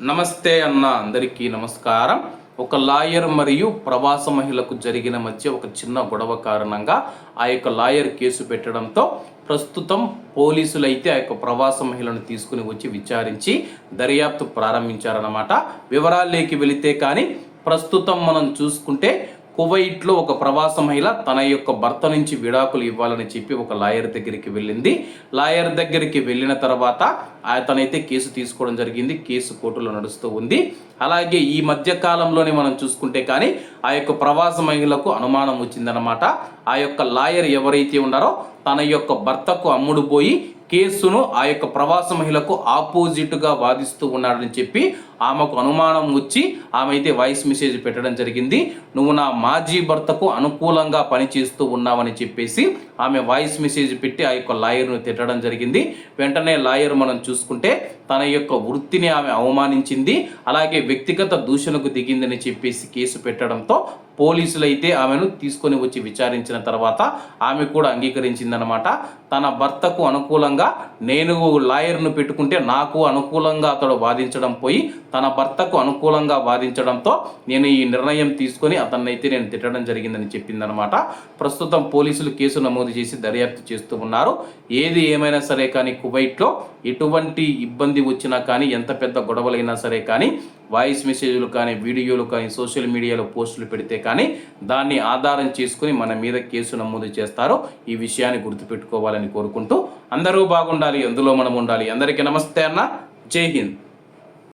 నమస్తే అన్న అందరికీ నమస్కారం. ఒక లాయర్ మరియు ప్రవాస మహిళకు జరిగిన మధ్య ఒక చిన్న గొడవ కారణంగా ఆ యొక్క లాయర్ కేసు పెట్టడంతో ప్రస్తుతం పోలీసులు అయితే ఆ యొక్క ప్రవాస మహిళను తీసుకుని వచ్చి విచారించి దర్యాప్తు ప్రారంభించారన్నమాట. వివరాల్లోకి వెళితే కానీ ప్రస్తుతం మనం చూసుకుంటే కువైట్లో ఒక ప్రవాస మహిళ తన యొక్క భర్త నుంచి విడాకులు ఇవ్వాలని చెప్పి ఒక లాయర్ దగ్గరికి వెళ్ళింది. లాయర్ దగ్గరికి వెళ్ళిన తర్వాత అతనైతే కేసు తీసుకోవడం జరిగింది. కేసు కోర్టులో నడుస్తూ ఉంది. అలాగే ఈ మధ్య కాలంలోనే మనం చూసుకుంటే కానీ ఆ యొక్క ప్రవాస మహిళకు అనుమానం వచ్చిందనమాట ఆ యొక్క లాయర్ ఎవరైతే ఉన్నారో తన యొక్క భర్తకు అమ్ముడు పోయి కేసును ఆ యొక్క ప్రవాస మహిళకు ఆపోజిట్గా వాదిస్తూ ఉన్నాడని చెప్పి ఆమెకు అనుమానం వచ్చి ఆమె అయితే వాయిస్ మెసేజ్ పెట్టడం జరిగింది. నువ్వు నా మాజీ భర్తకు అనుకూలంగా పనిచేస్తూ ఉన్నావని చెప్పేసి ఆమె వాయిస్ మెసేజ్ పెట్టి ఆ యొక్క లాయర్ను తిట్టడం జరిగింది. వెంటనే లాయర్ మనం చూసుకుంటే తన యొక్క వృత్తిని ఆమె అవమానించింది. అలాగే వ్యక్తిగత దూషణకు దిగిందని చెప్పేసి కేసు పెట్టడంతో పోలీసులు అయితే ఆమెను తీసుకొని వచ్చి విచారించిన తర్వాత ఆమె కూడా అంగీకరించిందనమాట తన భర్తకు అనుకూలంగా నేను లాయర్ను పెట్టుకుంటే నాకు అనుకూలంగా అతడు వాదించడం పోయి తన భర్తకు అనుకూలంగా వాదించడంతో నేను ఈ నిర్ణయం తీసుకొని అతన్నైతే నేను తిట్టడం జరిగిందని చెప్పిందనమాట ప్రస్తుతం పోలీసులు కేసు నమోదు చేసి దర్యాప్తు చేస్తూ ఉన్నారు. ఏది ఏమైనా సరే కానీ కువైట్లో ఎటువంటి ఇబ్బంది వచ్చినా కానీ ఎంత పెద్ద గొడవలైనా సరే కానీ వాయిస్ మెసేజ్లు కానీ వీడియోలు కానీ సోషల్ మీడియాలో పోస్టులు పెడితే కానీ దాన్ని ఆధారం చేసుకుని మన మీద కేసు నమోదు చేస్తారో. ఈ విషయాన్ని గుర్తుపెట్టుకోవాలని కోరుకుంటూ అందరూ బాగుండాలి అందులో మనం ఉండాలి. అందరికీ నమస్తే అన్న. జై హింద్.